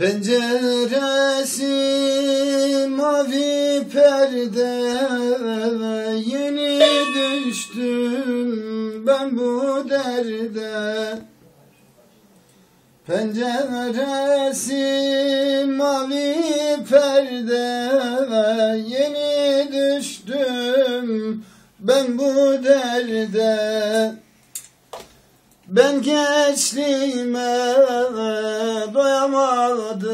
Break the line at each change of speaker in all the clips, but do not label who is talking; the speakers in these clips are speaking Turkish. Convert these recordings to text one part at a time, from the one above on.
Penceresi mavi perde Yeni düştüm ben bu derde. Penceresi mavi perde Yeni düştüm ben bu derde ben gençliğime doyamadım.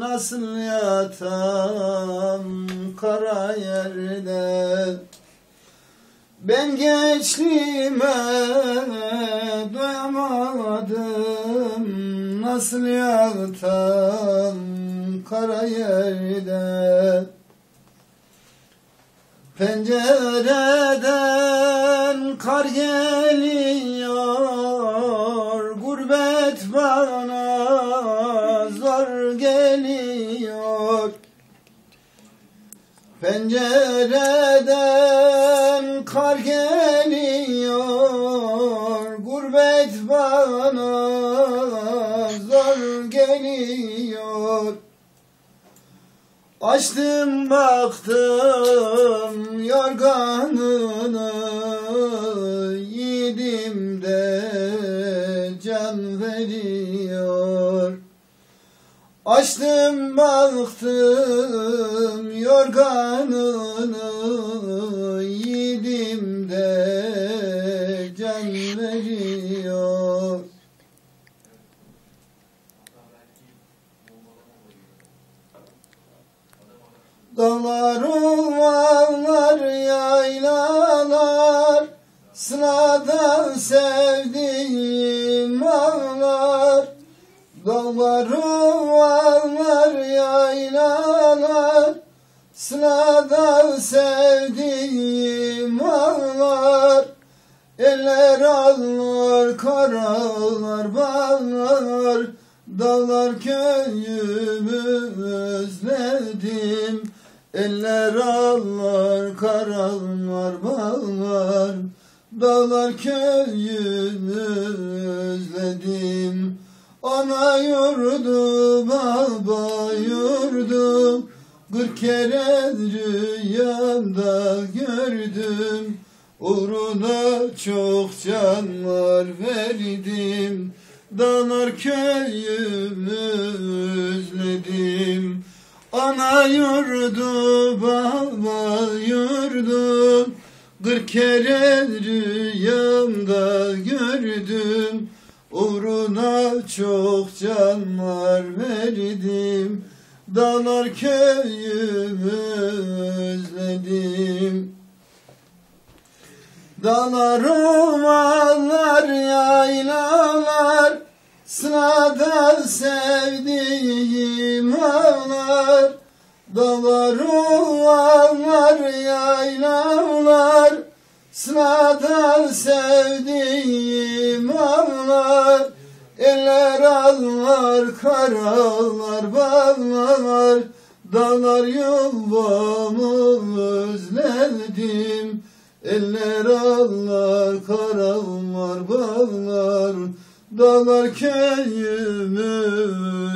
Nasıl yatam kara yerde Ben gençliğime doyamadım. Nasıl yatam kara yerde Pencereden kar geliyor Gurbet bana zor geliyor. Pencereden kar geliyor Açtım baktım yorganını Yiğidim de can veriyor. Açtım baktım yorganını Yiğidim de can veriyor Dağlar, ormanlar, yaylalar. Sıradan sevdiğim ağlar. Dağlar, ormanlar, yaylalar. Sıradan sevdiğim ağlar. Eller ağlar, kar ağlar, bağlar Dağlar köyümü özledim Eller ağlar, kar ağlar, bağlar. Dağlar köyümü özledim. Ana yurdu, baba yurdu Kırk kere rüyamda gördüm. Uğruna çok canlar verdim. Dağlar köyümü özledim Ana yurdu, baba yurdu. Kırk kere rüyamda gördüm. Uğruna çok canlar verdim. Dağlar köyümü özledim. Dağlar, ormanlar, yaylalar. Sıradan sevdiğim Dağlar, ormanlar, yaylalar Sıradan sevdiğim ağlar. Eller ağlar, kar ağlar, bağlar. Dağlar yuvamı özledim. Eller ağlar, kar ağlar, bağlar. Dağlar köyümü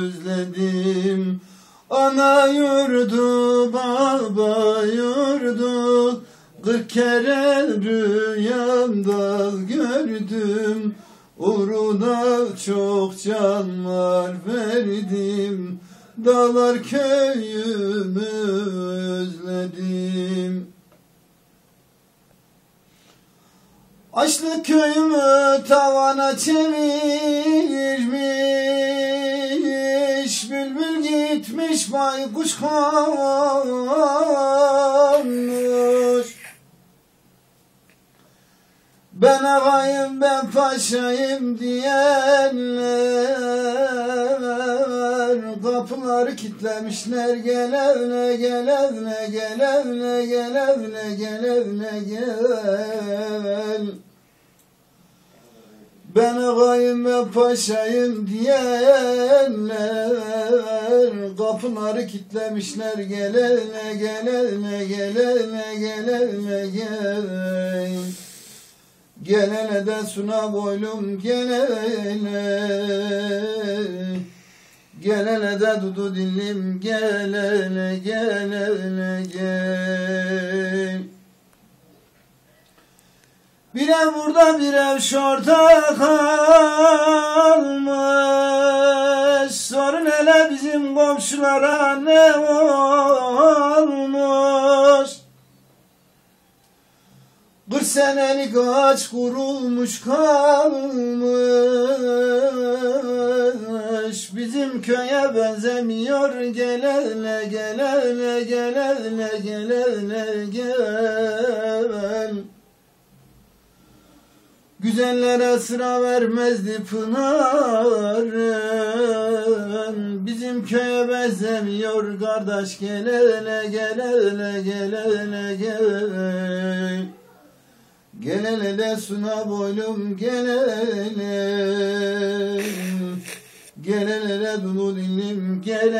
özledim Ana yurdu, baba yurdu. Kırk kere rüyamda gördüm. Uğruna çok canlar verdim. Dağlar köyümü özledim. Açlık köyümü tavana çevirmiş baykuş konmuş Ben ağayım ben paşayım diyenler. Kapıları kitlemişler gel evine gel evine gel evine gel evine gel evine gel. Ben ağayım ben paşayım diyenler Kapıları kitlemişler gel evine gel evine gel Gelene de suna boylum gelene. Gel hele de dudu dilim gel hele gel. Hele gel Bir ev burada bir ev şorta kalmış Sorun hele bizim komşulara ne olmuş? Kırk senelik ağaç kurulmuş kalmış. Bizim köye benzemiyor gel hele gel hele gel. Güzellere sıra vermezdi Pınar'ın Bizim köye benzemiyor kardeş gel hele gel hele gel. Hele gel Gel hele de suna boylum gel hele de dulu dilim gel